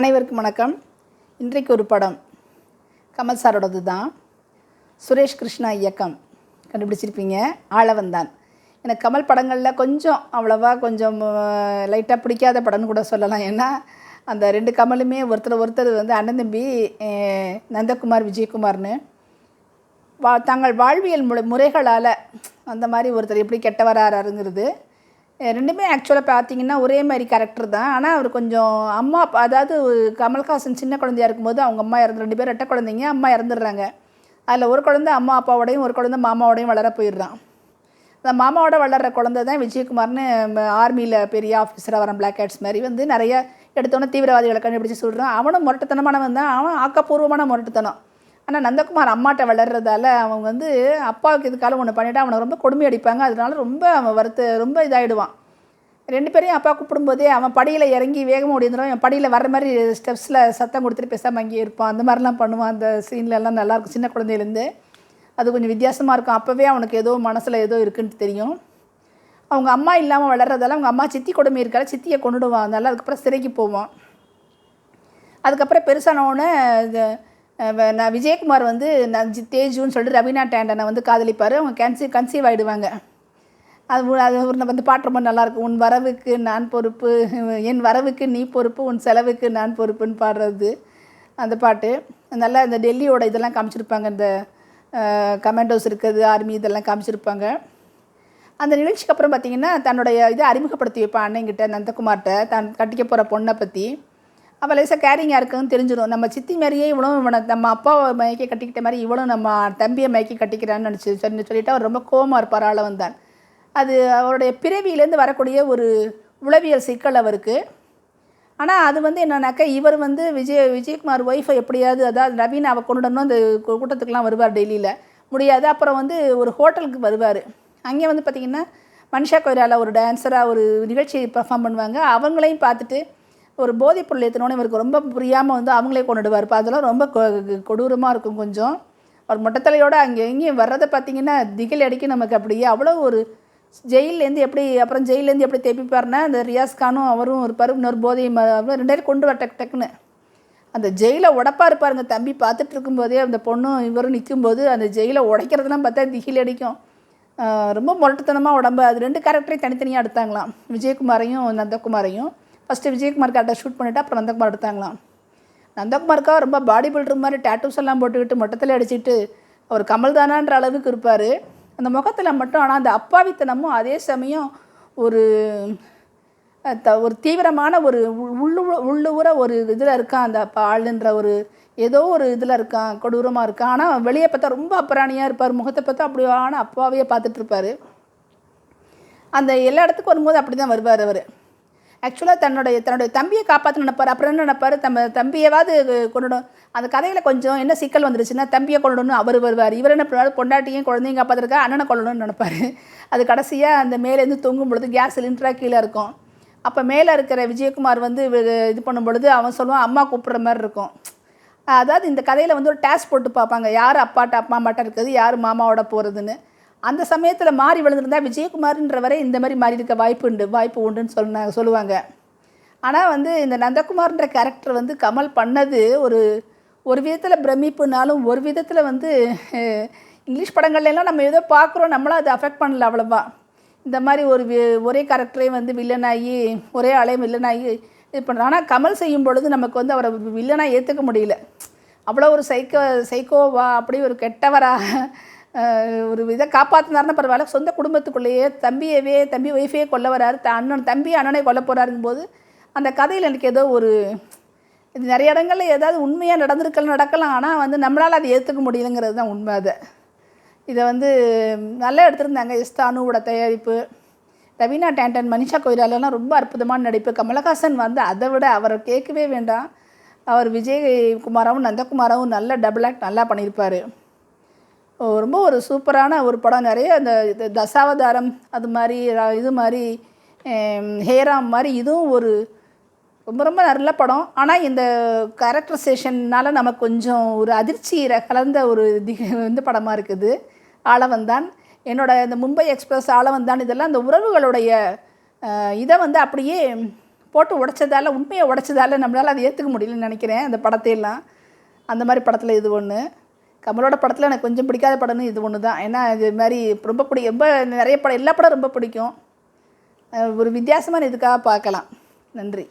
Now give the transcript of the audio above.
அனைவருக்கும் வணக்கம். இன்றைக்கு ஒரு படம் கமல் சாரோடது தான். சுரேஷ் கிருஷ்ணா இயக்கம். கண்டுபிடிச்சிருப்பீங்க. ஆளவந்தான் எனக்கு கமல் படங்களில் கொஞ்சம் அவ்வளோவா கொஞ்சம் லைட்டாக பிடிக்காத படம்னு கூட சொல்லலாம். ஏன்னா அந்த ரெண்டு கமலுமே ஒருத்தர் ஒருத்தர் வந்து அண்ணன் தம்பி நந்தகுமார் விஜயகுமார்னு. வா தங்கள் வாழ்வியல் முறைகளால் அந்த மாதிரி ஒருத்தர் எப்படி கெட்டவராருங்கிறது ரெண்டுமே ஆக்சுவலாக பார்த்தீங்கன்னா ஒரே மாதிரி கேரக்டர் தான். ஆனால் அவர் கொஞ்சம் அம்மா அதாவது கமல்ஹாசன் சின்ன குழந்தையா இருக்கும்போது அவங்க அம்மா இறந்து ரெண்டு பேர் ரெட்டை குழந்தைங்க அம்மா இறந்துடுறாங்க. அதில் ஒரு குழந்தை அம்மா அப்பாவோடையும் ஒரு குழந்தை மாமாவோடையும் வளர போயிடுறான். அந்த மாமாவோட வளர்கிற குழந்தை தான் விஜயகுமார்னு ஆர்மியில் பெரிய ஆஃபீஸராக வரான் பிளாக் ஹேட்ஸ் மாதிரி. வந்து நிறைய எடுத்தோன்னே தீவிரவாதிகளை கண்டுபிடிச்சு சொல்கிறான் அவனும் முரட்டுத்தனமானவன் தான். அவன் ஆக்கப்பூர்வமான முரட்டுத்தனம். ஆனால் நந்தகுமார் அம்மாட்ட வளர்றதால அவன் வந்து அப்பாவுக்கு இதுக்கால ஒன்று பண்ணிவிட்டு அவனை ரொம்ப கொடுமை அடிப்பாங்க அதனால ரொம்ப அவன் வருத்த ரொம்ப இதாகிடுவான் ரெண்டு பேரையும் அப்பா கூப்பிடும்போதே அவன் படியில் இறங்கி வேகமாக ஓடிந்துடும் அவன் படியில் வர்ற மாதிரி ஸ்டெப்ஸில் சத்தம் கொடுத்துட்டு பேசாமல் அங்கேயே இருப்பான். அந்த மாதிரிலாம் பண்ணுவான். அந்த சீன்லலாம் நல்லாயிருக்கும் சின்ன குழந்தையிலேருந்து. அது கொஞ்சம் வித்தியாசமாக இருக்கும். அப்போவே அவனுக்கு ஏதோ மனசில் ஏதோ இருக்குன்னு தெரியும். அவங்க அம்மா இல்லாமல் வளர்றதால அவங்க அம்மா சித்தி கொடுமை இருக்கால சித்தியை கொண்டுடுவான் அதனால அதுக்கப்புறம் சிறைக்கு போவான். அதுக்கப்புறம் பெருசானவுடனே இது, நான் விஜயகுமார் வந்து நான் தேஜுன்னு சொல்லிட்டு ரவீனா டேண்டனை வந்து காதலிப்பார். அவங்க கன்சீவ் கன்சீவ் ஆகிடுவாங்க அது அது ஒரு வந்து பாட்டு ரொம்ப நல்லாயிருக்கும் உன் வரவுக்கு நான் பொறுப்பு என் வரவுக்கு நீ பொறுப்பு உன் செலவுக்கு நான் பொறுப்புன்னு பாடுறது. அந்த பாட்டு. நல்லா இந்த டெல்லியோட இதெல்லாம் காமிச்சிருப்பாங்க. இந்த கமாண்டோஸ் இருக்கிறது ஆர்மி இதெல்லாம் காமிச்சிருப்பாங்க. அந்த நிகழ்ச்சிக்கு அப்புறம் பார்த்தீங்கன்னா தன்னுடைய இதை அறிமுகப்படுத்தி வைப்பான் அண்ணங்கிட்ட நந்தகுமார்கிட்ட. தான் கட்டிக்க போகிற பொண்ணை பற்றி அவள் லேசாக கேரிங்காக இருக்குன்னு தெரிஞ்சிடும் நம்ம சித்தி மாதிரியே இவ்வளோ இவனை நம்ம அப்பாவை மயக்கி கட்டிக்கிட்ட மாதிரி இவளும் நம்ம தம்பியை மயக்கி கட்டிக்கிறான்னு நினச்சி சொல்லி சொல்லிட்டு அவர் ரொம்ப கோவமாக இருப்பார் ஆள வந்தான் அது அவருடைய பிறவியிலேருந்து வரக்கூடிய ஒரு உளவியல் சிக்கல் அவருக்கு. ஆனால் அது வந்து என்னன்னாக்கா இவர் வந்து விஜய் விஜயகுமார் ஒய்ஃபை எப்படியாவது அதாவது நவீன் அவ கொண்டுடணும் அந்த கூட்டத்துக்குலாம் வருவார் டெல்லியில். முடியாது. அப்புறம் வந்து ஒரு ஹோட்டலுக்கு வருவார். அங்கே வந்து பார்த்திங்கன்னா மனிஷா கொய்ராவில் ஒரு டான்ஸராக ஒரு நிகழ்ச்சி பெர்ஃபார்ம் பண்ணுவாங்க. அவங்களையும் பார்த்துட்டு ஒரு போதைப் பொருள் ஏற்றினோன்னு இவருக்கு ரொம்ப புரியாமல் வந்து அவங்களே கொண்டுடுவார். இப்போ அதெல்லாம் ரொம்ப கொ- கொடூரமாக இருக்கும் கொஞ்சம். அவர் மொட்டத்தலையோடு அங்கே எங்கேயும் வர்றதை பார்த்தீங்கன்னா திகில் அடிக்கும் நமக்கு அப்படியே அவ்வளோ ஒரு ஜெயிலேருந்து எப்படி அப்புறம் ஜெயிலேருந்து எப்படி தேப்பிப்பாருன்னா அந்த ரியாஸ் கானும் அவரும் இருப்பார். இன்னொரு போதை ரெண்டு பேரும் கொண்டு வர டக்கு டக்குன்னு. அந்த ஜெயிலை உடப்பா இருப்பாருங்க. தம்பி பார்த்துட்டு இருக்கும்போதே அந்த பொண்ணும் இவரும் நிற்கும்போது அந்த ஜெயிலை உடைக்கிறதுலாம் பார்த்தா திகில் அடிக்கும். ரொம்ப முரட்டுத்தனமாக உடம்பு. அது ரெண்டு கேரக்டரையும் தனித்தனியாக எடுத்தாங்களாம். விஜயகுமாரையும் நந்தகுமாரையும். ஃபஸ்ட்டு விஜயகுமார் கேரக்டர் ஷூட் பண்ணிவிட்டு அப்புறம் நந்தகுமார் எடுத்தாங்களாம். நந்தகுமார்க்கா ரொம்ப பாடி பில்டர் மாதிரி டேட்டூஸ் எல்லாம் போட்டுக்கிட்டு மொட்டத்தில் அடிச்சுட்டு அவர் கமல் தானான்ற அளவுக்கு இருப்பார். அந்த முகத்தில் மட்டும் ஆனால் அந்த அப்பாவித்தனமும் அதே சமயம் ஒரு த ஒரு தீவிரமான ஒரு உள்ளு உள்ளுர ஒரு இதில் இருக்கான் அந்த ஆளுன்ற ஒரு ஏதோ ஒரு இதில் இருக்கான் கொடூரமாக இருக்கான். ஆனால் வெளியே பார்த்தா ரொம்ப அப்புறாணியாக இருப்பார். முகத்தை பார்த்தா அப்படி ஆனால் அப்பாவையே பார்த்துட்ருப்பார் அந்த எல்லா இடத்துக்கும் வரும்போது அப்படி தான் வருவார் அவர். ஆக்சுவலாக தன்னுடைய தன்னுடைய தம்பியை காப்பாற்ற நினைப்பார். அப்புறம் என்ன நினைப்பார்? தம் தம்பியவாது கொண்டுடும் அந்த கதையில் கொஞ்சம் என்ன சிக்கல் வந்துருச்சுன்னா தம்பியை கொள்ளணும்னு அவர் வருவார். இவர் என்ன பண்ணுவார்? பொண்டாட்டியும் குழந்தையும் காப்பாற்றுறக்கா அண்ணனை கொள்ளணும்னு நினைப்பார். அது கடைசியாக அந்த மேலேருந்து தொங்கும் பொழுது கேஸ் சிலிண்டராக கீழே இருக்கும். அப்போ மேலே இருக்கிற விஜயகுமார் வந்து இது பண்ணும் பொழுது அவன் சொல்லுவான் அம்மா கூப்பிட்ற மாதிரி இருக்கும். அதாவது இந்த கதையில் வந்து ஒரு டேஸ் போட்டு பார்ப்பாங்க. யார் அப்பாட்ட அப்பா அம்மாட்ட இருக்குது யார் மாமாவோட போகிறதுன்னு அந்த சமயத்தில் மாறி விழுந்திருந்தா விஜயகுமார்ன்றவரை இந்த மாதிரி மாறி இருக்க வாய்ப்பு உண்டு வாய்ப்பு உண்டுன்னு சொன்னாங்க சொல்லுவாங்க. ஆனால் வந்து இந்த நந்தகுமார்ன்ற கேரக்டர் வந்து கமல் பண்ணது ஒரு ஒரு விதத்தில் பிரமிப்புனாலும் ஒரு விதத்தில் வந்து இங்கிலீஷ் படங்கள்லாம் நம்ம ஏதோ பார்க்குறோம் நம்மளும் அதை அஃபெக்ட் பண்ணல அவ்வளோவா. இந்த மாதிரி ஒரு ஒரே கேரக்டரே வந்து வில்லனாகி ஒரே ஆளையும் வில்லனாகி இது பண்ணுறோம் ஆனால் கமல் செய்யும் பொழுது நமக்கு வந்து அவரை வில்லனாக ஏற்றுக்க முடியல. அவ்வளோ ஒரு சைக்கோ சைக்கோவா அப்படி ஒரு கெட்டவராக ஒரு இதை காப்பாற்றினார்னா பரவாயில்ல. சொந்த குடும்பத்துக்குள்ளேயே தம்பியவே தம்பி ஒய்ஃபையே கொல்ல வராரு த அண்ணன் தம்பி அண்ணனை கொல்ல போகிறாருங்கும் போது அந்த கதையில் எனக்கு ஏதோ ஒரு இது நிறைய இடங்களில் ஏதாவது உண்மையாக நடந்திருக்கலாம் நடக்கலாம். ஆனால் வந்து நம்மளால் அதை ஏற்றுக்க முடியலைங்கிறது தான் உண்மை அதை. இதை வந்து நல்லா எடுத்திருந்தாங்க. எஸ் தானுவோட தயாரிப்பு. ரவீனா டேண்டன் மனிஷா கொய்ராலெல்லாம் ரொம்ப அற்புதமான நடிப்பு. கமலஹாசன் வந்து அதை விட அவரை கேட்கவே வேண்டாம். அவர் விஜய் குமாராவும் நந்தகுமாராவும் நல்ல டபுள் ஆக்ட் நல்லா பண்ணியிருப்பார். ரொம்ப ஒரு சூப்பரான ஒரு படம். நிறைய அந்த இது தசாவதாரம் அது மாதிரி இது மாதிரி ஹேராம் மாதிரி இதுவும் ஒரு ரொம்ப ரொம்ப நல்ல படம். ஆனால் இந்த கேரக்டரைசேஷன்னால் நமக்கு கொஞ்சம் ஒரு அதிர்ச்சி கலந்த ஒரு திக வந்து படமாக இருக்குது. ஆளவந்தான் என்னோட இந்த மும்பை எக்ஸ்பிரஸ் ஆளவந்தான் இதெல்லாம் இந்த உறவுகளுடைய இதை வந்து அப்படியே போட்டு உடைச்சதால உண்மையை உடைச்சதால நம்மளால் அதை ஏற்றுக்க முடியலன்னு நினைக்கிறேன் அந்த படத்தையெல்லாம். அந்த மாதிரி படத்தில் இது ஒன்று கமலோட படத்தில் எனக்கு கொஞ்சம் பிடிக்காத படம்னு இது ஒன்று தான் ஏன்னா இது மாதிரி ரொம்ப பிடி ரொம்ப நிறைய படம் எல்லா படம் ரொம்ப பிடிக்கும். ஒரு வித்தியாசமான இதுக்காக பார்க்கலாம். நன்றி.